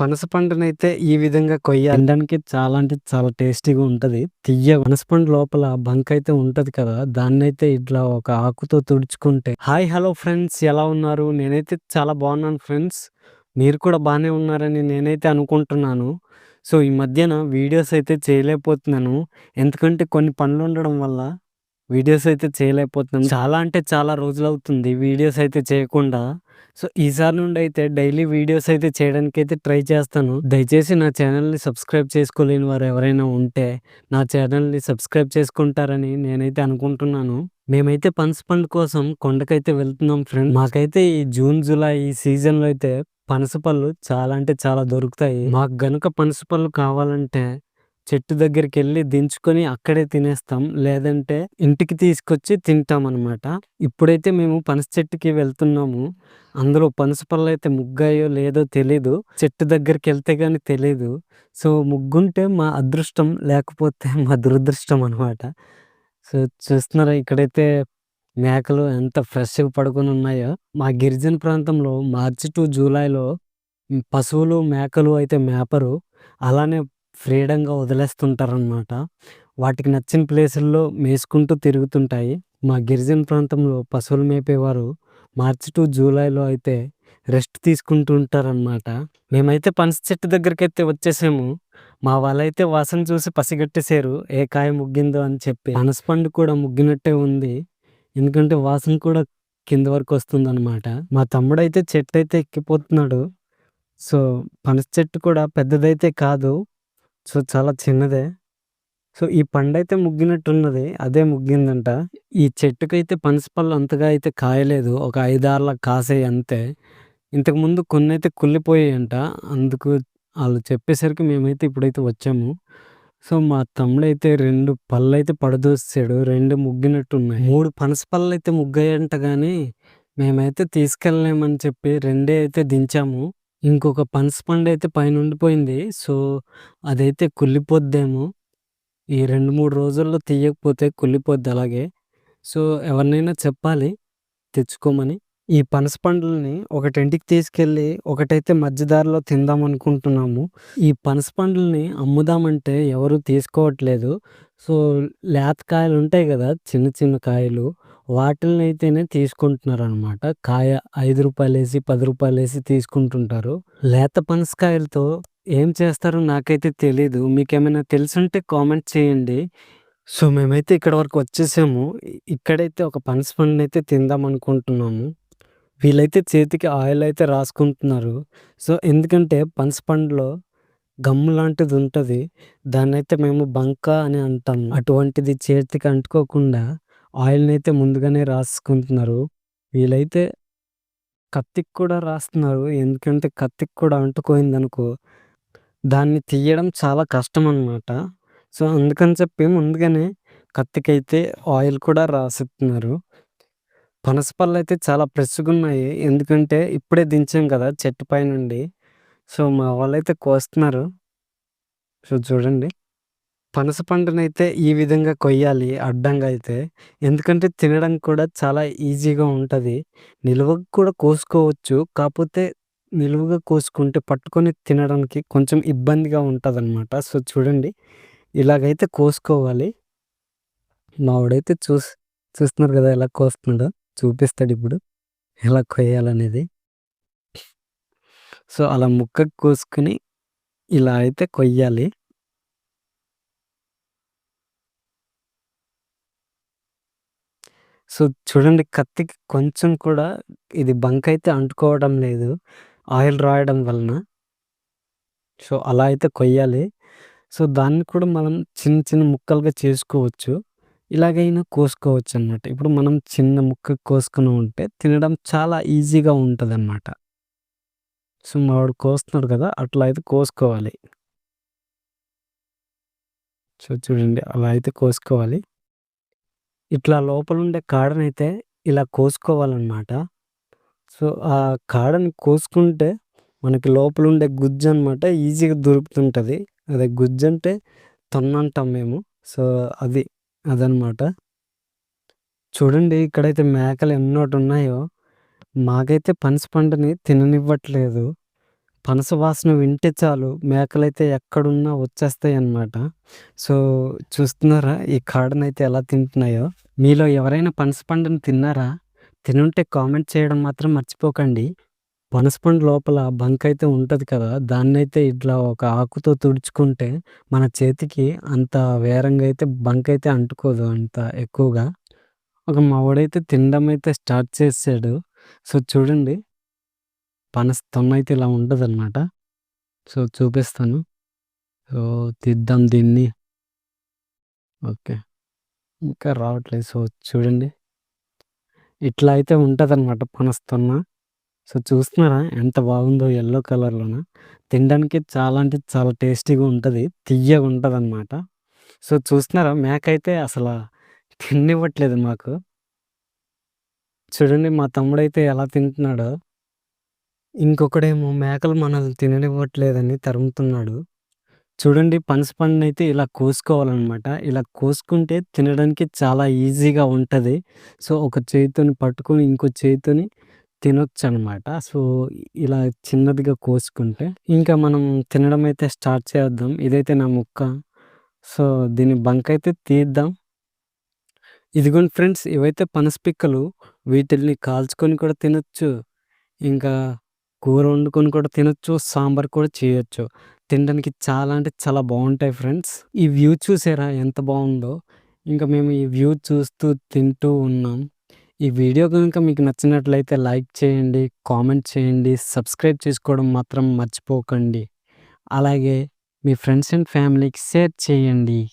పనస పండునైతే ఈ విధంగా కొయ్యాలి. తినడానికి చాలా అంటే చాలా టేస్టీగా ఉంటది. తియ్య పనస పండు లోపల బంక్ అయితే ఉంటది కదా దాన్ని అయితే ఇట్లా ఒక ఆకుతో తుడుచుకుంటే. హాయ్ హలో ఫ్రెండ్స్ ఎలా ఉన్నారు? నేనైతే చాలా బాగున్నాను ఫ్రెండ్స్. మీరు కూడా బాగానే ఉన్నారని నేనైతే అనుకుంటున్నాను. సో ఈ మధ్యన వీడియోస్ అయితే చేయలేకపోతున్నాను. ఎందుకంటే కొన్ని పనులు ఉండడం వల్ల వీడియోస్ అయితే చేయలేకపోతున్నాం చాలా అంటే చాలా రోజులు అవుతుంది వీడియోస్ అయితే చేయకుండా. సో ఈసారి నుండి అయితే డైలీ వీడియోస్ అయితే చేయడానికి అయితే ట్రై చేస్తాను. దయచేసి నా ఛానల్ని సబ్స్క్రైబ్ చేసుకోలేని వారు ఎవరైనా ఉంటే నా ఛానల్ని సబ్స్క్రైబ్ చేసుకుంటారని నేనైతే అనుకుంటున్నాను. మేమైతే పనస పండు కోసం కొండకైతే వెళ్తున్నాం ఫ్రెండ్ మాకైతే ఈ జూన్ జూలై ఈ సీజన్లో అయితే పనస పళ్ళు చాలా అంటే చాలా దొరుకుతాయి. మాకు గనుక పనస పళ్ళు కావాలంటే చెట్టు దగ్గరికి వెళ్ళి దించుకొని అక్కడే తినేస్తాం. లేదంటే ఇంటికి తీసుకొచ్చి తింటాం అనమాట ఇప్పుడైతే మేము పనస చెట్టుకి వెళ్తున్నాము. అందులో పనస పళ్ళు అయితే ముగ్గాయో లేదో తెలీదు. చెట్టు దగ్గరికి వెళ్తే కానీ తెలీదు. సో ముగ్గుంటే మా అదృష్టం లేకపోతే మా దురదృష్టం అనమాట సో చూస్తున్నారా ఇక్కడైతే మేకలు ఎంత ఫ్రెష్గా పడుకొని ఉన్నాయో. మా గిరిజన ప్రాంతంలో మార్చి టు జూలైలో పశువులు మేకలు అయితే మేపరు. అలానే ఫ్రీడంగా వదిలేస్తుంటారనమాట వాటికి నచ్చిన ప్లేసుల్లో మేసుకుంటూ తిరుగుతుంటాయి. మా గిరిజన ప్రాంతంలో పశువులు మేపేవారు మార్చి టు జూలైలో అయితే రెస్ట్ తీసుకుంటూ ఉంటారనమాట మేమైతే పనస చెట్టు దగ్గరికి అయితే వచ్చేసాము. మా వాళ్ళైతే వాసన చూసి పసిగట్టేశారు. ఏ కాయ ముగ్గిందో అని చెప్పి. పనస పండు కూడా ముగ్గినట్టే ఉంది. ఎందుకంటే వాసన కూడా కింద వరకు వస్తుంది అనమాట మా తమ్ముడు అయితే చెట్టు అయితే ఎక్కిపోతున్నాడు. సో పనస చెట్టు కూడా పెద్దదైతే కాదు. సో చాలా చిన్నదే. సో ఈ పండైతే ముగ్గినట్టున్నది. అదే ముగ్గిందంట. ఈ చెట్టుకైతే పనస పళ్ళు అంతగా అయితే కాయలేదు. ఒక ఐదార్ల కాసాయి అంతే. ఇంతకుముందు కొన్ని అయితే కుళ్ళిపోయాయంట. అందుకు వాళ్ళు చెప్పేసరికి మేమైతే ఇప్పుడైతే వచ్చాము. సో మా తమ్ముడైతే రెండు పళ్ళు అయితే పడదోసాడు రెండు ముగ్గినట్టున్నాయి. మూడు పనస అయితే ముగ్గాయంట కానీ మేమైతే తీసుకెళ్ళలేమని చెప్పి రెండే అయితే దించాము. ఇంకొక పనస పండు అయితే పైన ఉండిపోయింది సో అదైతే కుళ్ళిపోద్దేమో. ఈ రెండు మూడు రోజుల్లో తీయకపోతే కుళ్ళిపోద్ది అలాగే. సో ఎవరినైనా చెప్పాలి తెచ్చుకోమని. ఈ పనస పండ్లని ఒకటింటికి తీసుకెళ్ళి ఒకటైతే మధ్యదారిలో తిందాం అనుకుంటున్నాము. ఈ పనస పండ్లని అమ్ముదామంటే ఎవరు తీసుకోవట్లేదు. సో లేత కాయలు ఉంటాయి కదా చిన్న చిన్న కాయలు. వాటిల్ని అయితేనే తీసుకుంటున్నారు అనమాట కాయ ఐదు రూపాయలు వేసి పది రూపాయలు వేసి తీసుకుంటుంటారు. లేత పనసకాయలతో ఏం చేస్తారో నాకైతే తెలీదు. మీకేమైనా తెలుసుంటే కామెంట్ చేయండి. సో మేమైతే ఇక్కడ వరకు వచ్చేసాము. ఇక్కడైతే ఒక పనస పండుని అయితే తిందాం అనుకుంటున్నాము వీళ్ళైతే చేతికి ఆయిల్ అయితే రాసుకుంటున్నారు. సో ఎందుకంటే పనస పండులో గమ్ము లాంటిది ఉంటుంది దాన్ని అయితే మేము బంక అని అంటాం అటువంటిది చేతికి అంటుకోకుండా ఆయిల్ని అయితే ముందుగానే రాసుకుంటున్నారు. వీళ్ళైతే కత్తికి కూడా రాస్తున్నారు. ఎందుకంటే కత్తికి కూడా అంటుకోయింది అనుకో దాన్ని తీయడం చాలా కష్టం అనమాట సో అందుకని చెప్పి ముందుగానే కత్తికైతే ఆయిల్ కూడా రాసిస్తున్నారు పనస పళ్ళు అయితే చాలా ఫ్రెష్గా ఉన్నాయి ఎందుకంటే ఇప్పుడే దించాం కదా చెట్టు పైనుండి. సో మా వాళ్ళైతే కోస్తున్నారు. సో చూడండి. పనస పండునైతే ఈ విధంగా కొయ్యాలి అడ్డంగా అయితే. ఎందుకంటే తినడం కూడా చాలా ఈజీగా ఉంటుంది. నిలువగా కూడా కోసుకోవచ్చు. కాకపోతే నిలువుగా కోసుకుంటే పట్టుకొని తినడానికి కొంచెం ఇబ్బందిగా ఉంటుంది అన్నమాట సో చూడండి. ఇలాగైతే కోసుకోవాలి. మావాడైతే చూస్ చూస్తున్నారు కదా ఎలా కోస్తున్నాడో. చూపిస్తాడు ఇప్పుడు. ఎలా కొయ్యాలనేది. సో అలా ముక్కకు కోసుకుని ఇలా అయితే కొయ్యాలి. సో చూడండి కత్తికి కొంచెం కూడా ఇది బంక్ అయితే అంటుకోవడం లేదు. ఆయిల్ రాయడం వలన. సో అలా అయితే కొయ్యాలి. సో దాన్ని కూడా మనం చిన్న చిన్న ముక్కలుగా చేసుకోవచ్చు. ఇలాగైనా కోసుకోవచ్చు అన్నమాట ఇప్పుడు మనం చిన్న ముక్క కోసుకుని ఉంటే తినడం చాలా ఈజీగా ఉంటుంది అన్నమాట సో మావాడు కోస్తున్నాడు కదా అట్లా అయితే కోసుకోవాలి. సో చూడండి అలా అయితే కోసుకోవాలి. ఇట్లా లోపల ఉండే కాడనైతే ఇలా కోసుకోవాలన్నమాట. సో ఆ కాడని కోసుకుంటే మనకి లోపల ఉండే గుజ్జు అనమాట ఈజీగా దొరుకుతుంటుంది. అదే గుజ్జు అంటే తొన్న అంటాం మేము. సో అది అదనమాట చూడండి ఇక్కడైతే మేకలు ఎన్నోటి ఉన్నాయో. మాకైతే పనసపండుని తిననివ్వట్లేదు. పనస వాసన వింటే చాలు మేకలైతే ఎక్కడున్నా వచ్చేస్తాయి అన్నమాట సో, చూస్తున్నారా ఈ కాడనైతే ఎలా తింటున్నాయో? మీలో ఎవరైనా పనసపండును తిన్నారా? తినుంటే కామెంట్ చేయడం మాత్రం మర్చిపోకండి. పనస పండు లోపల అయితే ఉంటుంది కదా! దాన్నైతే ఇట్లా ఒక ఆకుతో తుడుచుకుంటే మన చేతికి అంత వేరంగా అయితే బంకైతే అంటుకోదు అంత ఎక్కువగా. ఒక మావాడైతే తినడం అయితే స్టార్ట్ చేసాడు. సో, చూడండి. పనస తొన్నైతే ఇలా ఉంటదనమాట. సో, చూపిస్తాను. సో, తీద్దాం దీన్ని. ఓకే. ఇంకా రావట్లేదు. సో, చూడండి. ఇట్లా అయితే ఉంటదనమాట పనస తొన్న. సో, చూస్తున్నారా ఎంత బాగుందో ఎల్లో కలర్‌లోన. తినడానికి చాలా అంటే చాలా టేస్టీగా ఉంటుంది తియ్యగా ఉంటుంది అనమాట సో, చూస్తున్నారా మేకైతే అసలు తిననివ్వట్లేదు మాకు. చూడండి మా తమ్ముడైతే ఎలా తింటున్నాడో. ఇంకొకడేమో మేకలు మనల్ని తిననివ్వట్లేదని తరుముతున్నాడు. చూడండి పనస పండునైతే ఇలా కోసుకోవాలనమాట. ఇలా కోసుకుంటే తినడానికి చాలా ఈజీగా ఉంటది. సో, ఒక చేయితోని పట్టుకొని ఇంకో చేయితోని తినొచ్చనమాట. సో, ఇలా చిన్నదిగా కోసుకుంటే ఇంకా మనం తినడం అయితే స్టార్ట్ చేద్దాం. ఇదైతే నా ముక్క. సో, దీని అయితే తీద్దాం. ఇదిగోండి ఫ్రెండ్స్ ఇవైతే పనస పిక్కలు. వీటిల్ని కాల్చుకొని కూడా తినొచ్చు. ఇంకా కూర వండుకొని కూడా తినొచ్చు. సాంబార్ కూడా చేయొచ్చు. తినడానికి చాలా అంటే చాలా బాగుంటాయి ఫ్రెండ్స్. ఈ వ్యూ చూసారా ఎంత బాగుందో ఇంకా మేము ఈ వ్యూ చూస్తూ తింటూ ఉన్నాం. ఈ వీడియో గనుక మీకు నచ్చినట్లయితే లైక్ చేయండి, కామెంట్ చేయండి, సబ్స్క్రైబ్ చేసుకోవడం మాత్రం మర్చిపోకండి. అలాగే మీ ఫ్రెండ్స్ అండ్ ఫ్యామిలీకి షేర్ చేయండి.